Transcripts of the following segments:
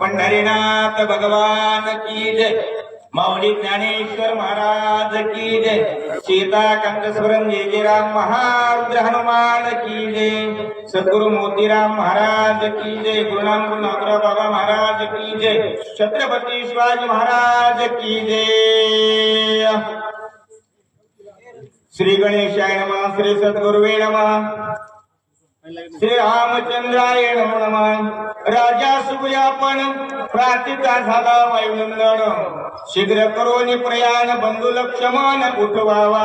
पंढरीनाथ भगवान की जय. माऊली ज्ञानेश्वर महाराज की जय. सीता स्वरम जेजीराम जय महारुद्र हनुमान की जय. सद्गुरु मोतीराम महाराज की जय. गुरुनाम गुरु बाबा महाराज की जय. छत्रपती शिवाजी महाराज की जय. श्री गणेशाय नमः श्री सद्गुरुवे नमः. श्री रामचंद्राय हनुमान राजा सुखयापण प्रातिका झाला वायुनंदन. शीघ्र करोनी प्रयाण बंधू लक्ष्मण उठवावा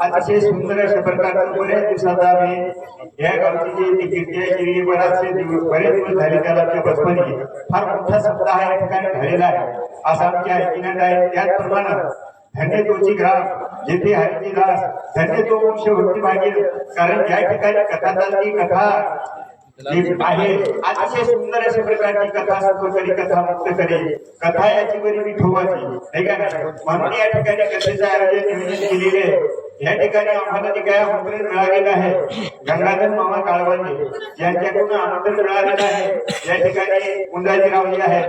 अतिशय सुंदर अशा प्रकारचं बऱ्याच दिवसात आम्ही या गावची जी ती कीर्ती आहे बराचसे दिवस बरेच दिवस झाले त्याला त्या बसपणी फार मोठा सप्ताह या ठिकाणी झालेला आहे. असा आमच्या ऐकण्यात आहे. त्याचप्रमाणे धन्य तोची ग्राम जेथे हरिची दास धन्य तो वंश भक्ती मागेल कारण या ठिकाणी कथा चालती कथा आहे. अतिशय सुंदर अशा प्रकारची कथा सांगतो करी कथा मुक्त करी कथा याची बरी विठोबाची नाही का? नाही? म्हणून या ठिकाणी कथेचं आयोजन नियोजन केलेले आहे. या ठिकाणी आम्हाला जे काय आमंत्रण मिळालेलं आहे गंगाधर मामा काळवंडे यांच्याकडून आमंत्रण मिळालेलं आहे या ठिकाणी कुंदाजी रावली आहे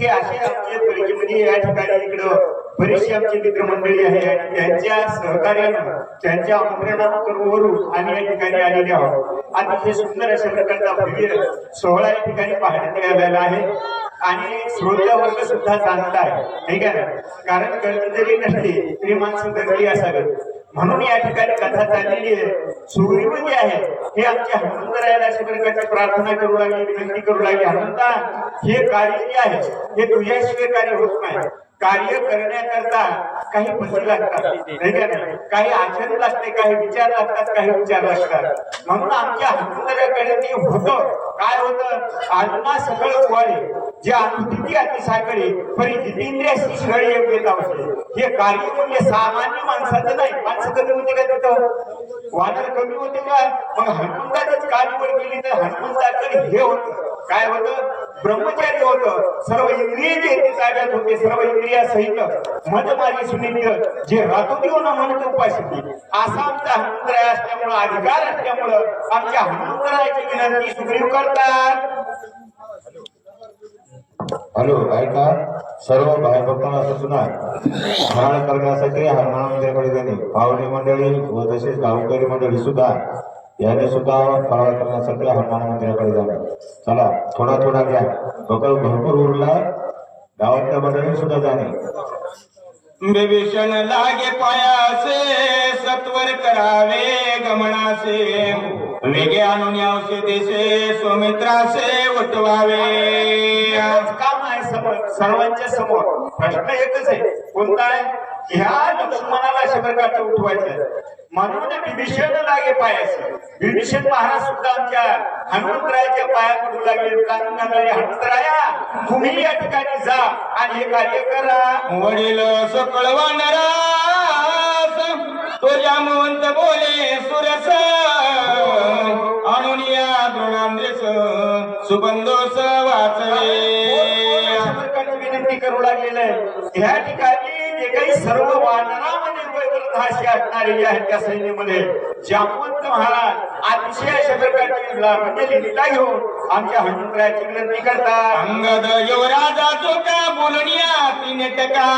हे असे आमचे परिचयमध्ये या ठिकाणी इकडं बरीचशी आमची मित्रमंडळी आहे. आणि त्यांच्या सहकार्यानं त्यांच्या आमंत्रणावरून आम्ही या ठिकाणी आलेले आहोत. अतिशय सुंदर अशा प्रकारचा भव्य सोहळा या ठिकाणी पाहण्यात मिळालेला आहे. आणि श्रोत्या वर्ग सुद्धा जाणत आहे. ठीक आहे ना? कारण गर्दी नसते नसली तरी माणसं गर्दी असावी म्हणून या ठिकाणी कथा चाललेली आहे. सुग्रीव जे आहे. हे आमच्या हनुमंतरायाला अशा प्रकारची प्रार्थना करू लागली विनंती करू लागली. हनुमंता हे कार्य जे आहे हे तुझ्याशिवाय कार्य होत नाही. कार्य करण्याकरता काही पती लागतात काही आचरण लागते काही विचार लागतात काही विचार लागतात. म्हणून आमच्या हनुमंतराकडे ते होतं. काय होतं? आत्मा सकळ कुवाळे जे अनुस्थिती अति साकडे परी जितेंद्रियाशी शिगळे योग्यता होते हे कार्य म्हणजे सामान्य माणसाचं नाही. माणसं कमी होते का तिथं? वानर कमी होते का? मग हनुमंताच कार्यवर केली तर हनुमंताकडे हे होतं. काय होतं? ब्रह्मचारी होतं. सर्व इंद्रिय जे ते ताब्यात होते. सर्व इंद्रिया सहित मधमारी सुनित्य जे रातोदिवन म्हणत उपाशी असा आमचा हनुमंतराय असल्यामुळं अधिकार असल्यामुळं आमच्या हनुमंतरायाची विनंती सुग्रीव करतात. हॅलो ऐका. सर्व भाई भक्तांना सूचना स्मरण करण्यासाठी हनुमान मंदिराकडे जाणे पावणी मंडळी व तसेच गावकरी मंडळी सुद्धा याने सुद्धा फराळ करण्यासाठी हनुमान मंदिराकडे जाणे चला थोडा थोडा घ्या. बकल भरपूर उरला. गावातल्या मंडळी सुद्धा जाणे. विभीषण लागे पायासे सत्वर करावे गमनासे. वेगे आणून औषधीसे सुमित्रासे उठवावे. आज काम आहे समोर सर्वांच्या समोर प्रश्न एकच आहे. कोणता आहे? ह्या लक्ष्मणाला अशा प्रकारचं उठवायचं. म्हणून विभीषण लागे पायाचे. विभीषण महाराज सुद्धा आमच्या हनुमंतरायाच्या पाया पडू लागले. म्हणाले, हनुमंतराया तुम्ही या ठिकाणी जा आणि हे कार्य करा. वडील सकळ वानरास तो जामवंत बोले सुरस. सुबंधोस वाचवे. विनंती करू लागलेलं आहे? ह्या ठिकाणी जे काही सर्व वानरामध्ये असणारे जे आहेत त्या सैन्यामध्ये जामवंत महाराज अतिशय अशा प्रकारची म्हणजे लीला घेऊन आमच्या हनुमंतरायाची विनंती करतात. अंगद युवराजा चोका बोलणिया तीन टका.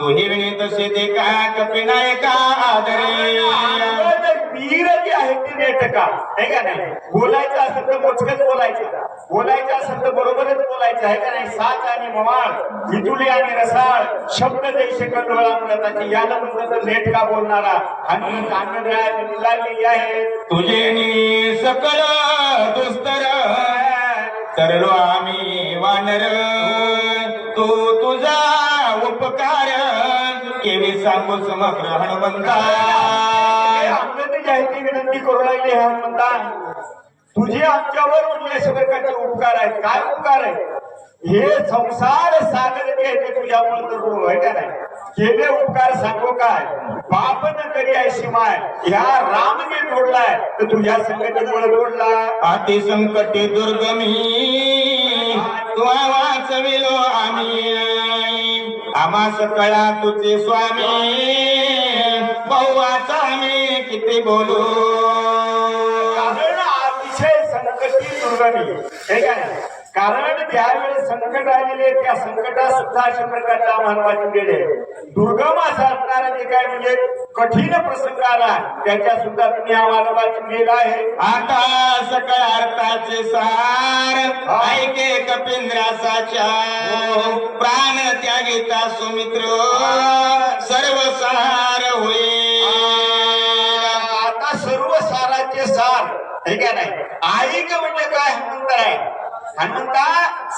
तुही विनीत शेते का कपिनायका आदरे. वीर जी आहे ते नेटका. आहे का नाही? बोलायचं असेल तर मोजकच बोलायचं. बोलायचं असेल तर बरोबरच बोलायचं. आहे का नाही? साच आणि मवाळ विजुली आणि रसाळ शब्द जैसे म्हणताची याला म्हणतात तर नेटका बोलणारा. आणि आनंदरायाची लागलेली आहे. तुझे नी सकल दुस्तर सर्व आम्ही वानर. तू तुझा उपकार. केवी सांगू समग्र हनुमंता अंगद विनंती करू लागली हे म्हणतात तुझे आमच्यावर म्हणजे सगळे प्रकारचे उपकार आहेत. काय उपकार आहे हे संसार सागर जे तुझ्यामुळे तर आहे का नाही केले उपकार सांगू काय? बाप न करी आहे शिमाय ह्या रामने जोडलाय तर तुझ्या संगतीमुळे जोडला? आती संकटे दुर्गमी तुवा वाचविलो आम्ही. आम्हा सकळा तुझे स्वामी. आम्ही किती बोलू? कारण अतिशय संकटी दुर्गमी हे काय? कारण ज्यावेळेस संकट आलेले त्या संकटात सुद्धा अशा प्रकारचा आम्हाला वाचून गेले दुर्गम असा असणारा जे काय म्हणजे कठीण प्रसंग आला त्याच्या सुद्धा तुम्ही आम्हाला वाचून गेला आहे. आता सकळ अर्थाचे सार ऐके कपिंद्राचा प्राण त्यागिता सुमित्र. होईल. आता सर्व साराचे सार हे काय नाही? ऐक म्हणजे काय हनुमंत आहे हनुमंता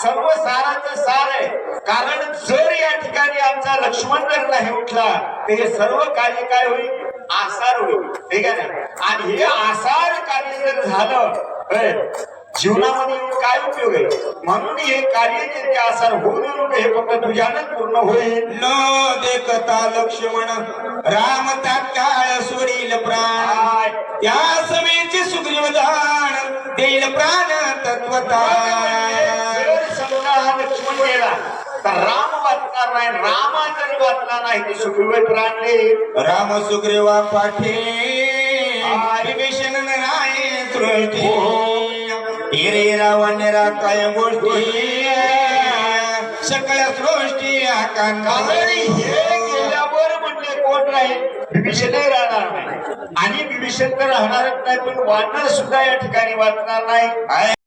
सर्व साराचं सार आहे. कारण जर या ठिकाणी आमचा लक्ष्मण जर नाही उठला तर हे सर्व कार्य काय होईल? आसार होईल. ठीक आहे ना आणि हे आसार कार्य जर झालं जीवनामध्ये काय उपयोग आहे? म्हणून हे कार्य जे ते आसार होऊ देऊ नये, हे फक्त तुझ्यानंच पूर्ण होईल. न देखता लक्ष्मण राम तात्काळ सोडील प्राण. त्या समेचे सुग्रीव जाण देईल प्राण तत्वता हा लक्ष्मण गेला तर राम वाचणार नाही रामा जर वाचला नाही तर सुग्रीव प्राण देईल. राम सुग्रीवा पाठी विभीषण नाही सृष्टी हिरे रावण काय गोष्टी सगळ्या सृष्टी हे गेल्यावर म्हणजे कोण राहील विभीषण राहणार नाही आणि विभीषण तर राहणारच नाही पण वानर सुद्धा या ठिकाणी वाचणार नाही